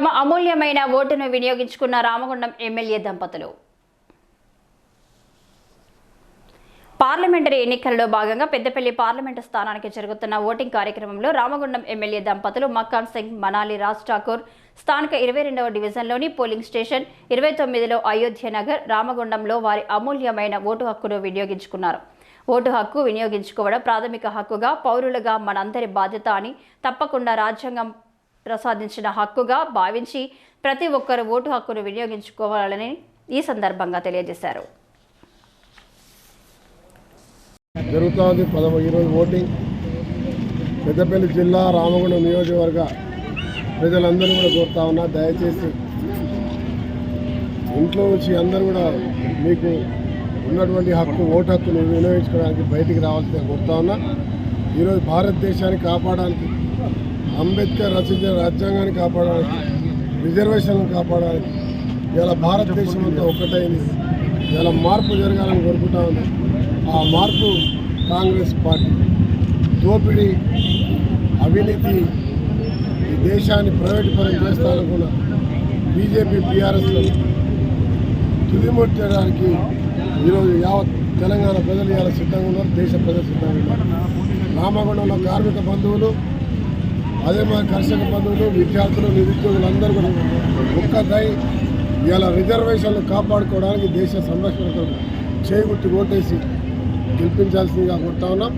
తమ అమూల్యమైన ఓటును వినియోగించుకున్న రామగుండం ఎమ్మెల్యే దంపతులు. పార్లమెంటరీ ఎన్నికల్లో భాగంగా పెద్దపల్లి పార్లమెంటు స్థానానికి జరుగుతున్న ఓటింగ్ కార్యక్రమంలో రామగుండం ఎమ్మెల్యే దంపతులు మక్కాన్ సింగ్ మనాలి రాజ్ ఠాకూర్ స్థానిక ఇరవై రెండవ డివిజన్లోని పోలింగ్ స్టేషన్ ఇరవై తొమ్మిదిలో అయోధ్య నగర్ రామగుండంలో వారి అమూల్యమైన ఓటు హక్కును వినియోగించుకున్నారు. ఓటు హక్కు వినియోగించుకోవడం ప్రాథమిక హక్కుగా పౌరులుగా మనందరి బాధ్యత అని తప్పకుండా రాజ్యాంగం ప్రసాదించిన హక్కుగా భావించి ప్రతి ఒక్కరు ఓటు హక్కును వినియోగించుకోవాలని ఈ సందర్భంగా తెలియజేశారు. జరుగుతోంది పదవ ఈరోజు ఓటింగ్. పెద్దపల్లి జిల్లా రామగుండం నియోజకవర్గ ప్రజలందరూ కూడా కోరుతా ఉన్నా దయచేసి ఇంట్లో నుంచి అందరూ కూడా మీకు ఉన్నటువంటి హక్కు ఓటు హక్కును వినియోగించుకోవడానికి బయటికి రావాల్సిందిగా కోరుతా ఉన్నా. ఈరోజు భారతదేశాన్ని కాపాడడానికి అంబేద్కర్ రచించిన రాజ్యాంగాన్ని కాపాడడానికి రిజర్వేషన్లను కాపాడడానికి ఇలా భారతదేశం అంతా ఒక్కటైంది. ఇలా మార్పు జరగాలని కోరుకుంటా ఉంది. ఆ మార్పు కాంగ్రెస్ పార్టీ. దోపిడీ అవినీతి ఈ దేశాన్ని ప్రైవేట్ పరం కూడా బీజేపీ బీఆర్ఎస్లో తుదిమొట్టడానికి ఈరోజు యావత్ తెలంగాణ ప్రజలు ఇవాళ సిద్ధంగా ఉన్నారు దేశ ప్రజలు సిద్ధంగా ఉన్నారు. రామగుండంలో కార్మిక బంధువులు అదే మా కర్షక బంధువులు విద్యార్థులు నిరుద్యోగులందరూ కూడా ఒక్కటై ఇలా రిజర్వేషన్లు కాపాడుకోవడానికి దేశ సంరక్షణ కొరకు ఓటేసి గెలిపించాల్సిందిగా కోరుతా ఉన్నాం.